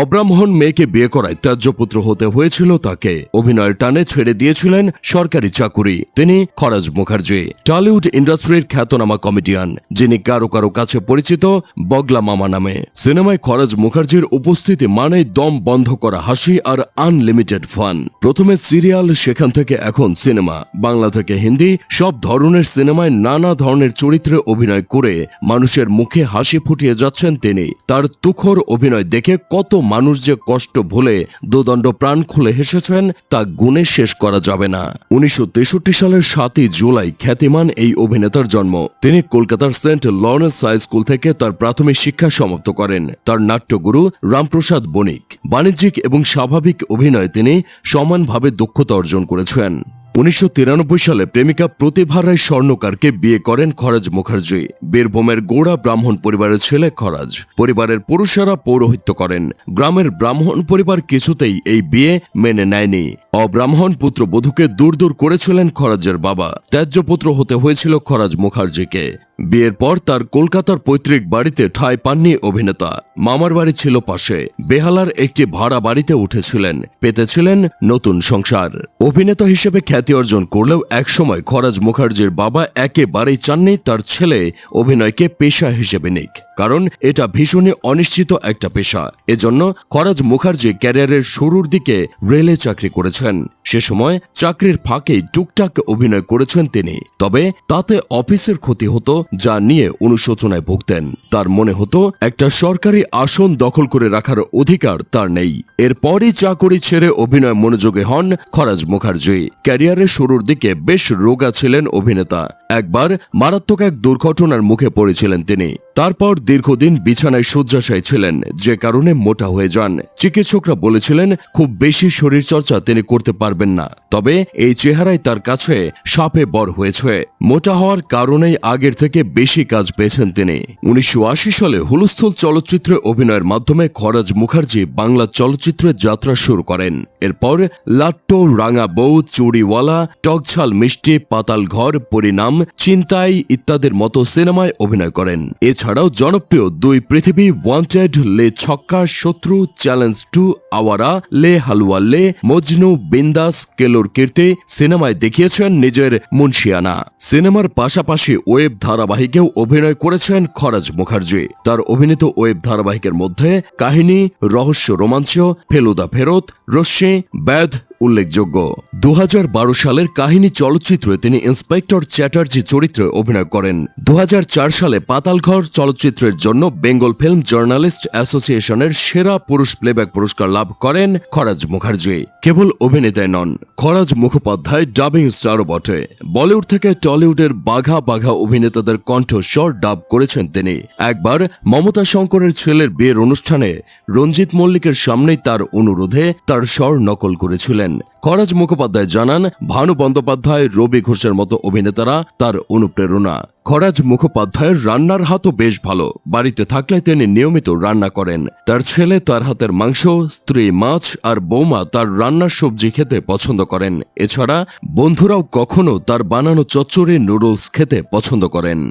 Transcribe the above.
অব্রাহ্মণ মেয়েকে বিয়ে করায় ত্যায্যপুত্র হতে হয়েছিল তাকে। অভিনয়ের টানে ছেড়ে দিয়েছিলেন সরকারি চাকুরি। তিনি খরাজ মুখার্জি, টলিউড ইন্ডাস্ট্রির খ্যাতনামা কমেডিয়ান, যিনি কারও কারও কাছে পরিচিত বগলা মামা নামে। সিনেমায় খরাজ মুখার্জির উপস্থিতি মানে দম বন্ধ করা হাসি আর আনলিমিটেড ফান। প্রথমে সিরিয়াল, সেখান থেকে এখন সিনেমা। বাংলা থেকে হিন্দি, সব ধরনের সিনেমায় নানা ধরনের চরিত্রে অভিনয় করে মানুষের মুখে হাসি ফুটিয়ে যাচ্ছেন তিনি। তার তুখর অভিনয় দেখে কত মানুষ যে কষ্ট ভুলে দোদণ্ড প্রাণ খুলে হেসেছেন, তা গুণে শেষ করা যাবে না। উনিশশো তেষট্টি সালের সাতই জুলাই খ্যাতিমান এই অভিনেতার জন্ম। তিনি কলকাতার সেন্ট লরেন্স হাই স্কুল থেকে তার প্রাথমিক শিক্ষা সমাপ্ত করেন। তার নাট্যগুরু রামপ্রসাদ বণিক। বাণিজ্যিক এবং স্বাভাবিক অভিনয়ে তিনি সমানভাবে দক্ষতা অর্জন করেছেন। উনিশশো তিরানব্বই সালে প্রেমিকা প্রতিভা রায় স্বর্ণকারকে বিয়ে করেন খরাজ মুখার্জি। বীরভূমের গোড়া ব্রাহ্মণ পরিবারের ছেলে খরাজ। পরিবারের পুরুষেরা পৌরোহিত্য করেন। গ্রামের ব্রাহ্মণ পরিবার কিছুতেই এই বিয়ে মেনে নেয়নি। অব্রাহ্মণ পুত্র বধূকে দূর দূর করেছিলেন খরাজের বাবা। ত্যায্য পুত্র হতে হয়েছিল খরাজ মুখার্জিকে। বিয়ের পর তার কলকাতার পৈতৃক বাড়িতে ঠাঁই পাননি অভিনেতা। মামার বাড়ি ছিল পাশে। বেহালার একটি ভাড়া বাড়িতে উঠেছিলেন। পেতেছিলেন নতুন সংসার। অভিনেতা হিসেবে খ্যাতি অর্জন করলেও একসময় খরাজ মুখার্জির বাবা একেবারেই চাননি তার ছেলে অভিনয়কে পেশা হিসেবে নিক। কারণ এটা ভীষণই অনিশ্চিত একটা পেশা। এজন্য খরাজ মুখার্জি ক্যারিয়ারের শুরুর দিকে রেলে চাকরি করেছেন। সে সময় চাকরির ফাঁকে টুকটাক অভিনয় করেছেন তিনি। তবে তাতে অফিসের ক্ষতি হতো, যা নিয়ে অনুশোচনায় ভুগতেন। তার মনে হতো, একটা সরকারি আসন দখল করে রাখার অধিকার তার নেই। এরপরই চাকরি ছেড়ে অভিনয় মনোযোগে হন খরাজ মুখার্জি। ক্যারিয়ারের শুরুর দিকে বেশ রোগা ছিলেন অভিনেতা। একবার মারাত্মক এক দুর্ঘটনার মুখে পড়েছিলেন তিনি। তারপর দীর্ঘদিন বিছানায় শয্যাশায়ী ছিলেন, যে কারণে মোটা হয়ে যান। চিকিৎসকরা বলেছিলেন, খুব বেশি শরীরচর্চা তিনি করতে পারবেন না। তবে এই চেহারায় তার কাছে সাপে বর হয়েছে। মোটা হওয়ার কারণেই আগের থেকে বেশি কাজ পেয়েছেন তিনি। উনিশশো আশি সালে হুলস্থুল চলচ্চিত্রে অভিনয়ের মাধ্যমে খরাজ মুখার্জি বাংলা চলচ্চিত্রের যাত্রা শুরু করেন। এরপর লাট্টো, রাঙা বউ, চুড়িওয়ালা, টকঝাল মিষ্টি, পাতাল ঘর পরিণাম চিন্তাই ইত্যাদির মতো সিনেমায় অভিনয় করেন। এছাড়াও জনপ্রিয় দুই পৃথিবী ওয়ান্টেড লে ছক্কা, শত্রু চ্যালেঞ্জ টু আওয়ারা, লে হালুয়া, লে মজনু, বিন্দাস, কেলোর কীর্তি সিনেমায় দেখিয়েছেন নিজের মুন্সিয়ানা। সিনেমার পাশাপাশি ওয়েব ধারাবাহিকেও অভিনয় করেছেন খরাজ মুখার্জি। তার অভিনীত ওয়েব ধারাবাহিকের মধ্যে কাহিনী, রহস্য, রোমাঞ্চ, ফেলুদা ফেরত, রশ্মি, ব্যাধ উল্লেখযোগ্য। দু হাজার বারো সালের কাহিনী চলচ্চিত্রে তিনি ইন্সপেক্টর চ্যাটার্জি চরিত্রে অভিনয় করেন। দু হাজার চার সালে পাতালঘর চলচ্চিত্রের জন্য বেঙ্গল ফিল্ম জার্নালিস্ট অ্যাসোসিয়েশনের সেরা পুরুষ প্লেব্যাক পুরস্কার লাভ করেন খরাজ মুখার্জি। কেবল অভিনেতাই নন, খরাজ মুখোপাধ্যায় ডাবিং স্টারও বটে। বলিউড থেকে টলিউডের বাঘা বাঘা অভিনেতাদের কণ্ঠস্বর ডাব করেছেন তিনি। একবার মমতা শঙ্করের ছেলের বিয়ের অনুষ্ঠানে রঞ্জিত মল্লিকের সামনেই তার অনুরোধে তার স্বর নকল করেছিলেন। খরাজ মুখোপাধ্যায় জানান, ভানু বন্দ্যোপাধ্যায়, রবি ঘোষের মতো অভিনেতারা তার অনুপ্রেরণা। খরাজ মুখোপাধ্যায়ের রান্নার হাতও বেশ ভালো। বাড়িতে থাকলে তিনি নিয়মিত রান্না করেন। তার ছেলে তার হাতের মাংস, স্ত্রী মাছ আর বৌমা তার রান্নার সবজি খেতে পছন্দ করেন। এছাড়া বন্ধুরাও কখনো তার বানানো চচ্চড়ি নুডলস খেতে পছন্দ করেন।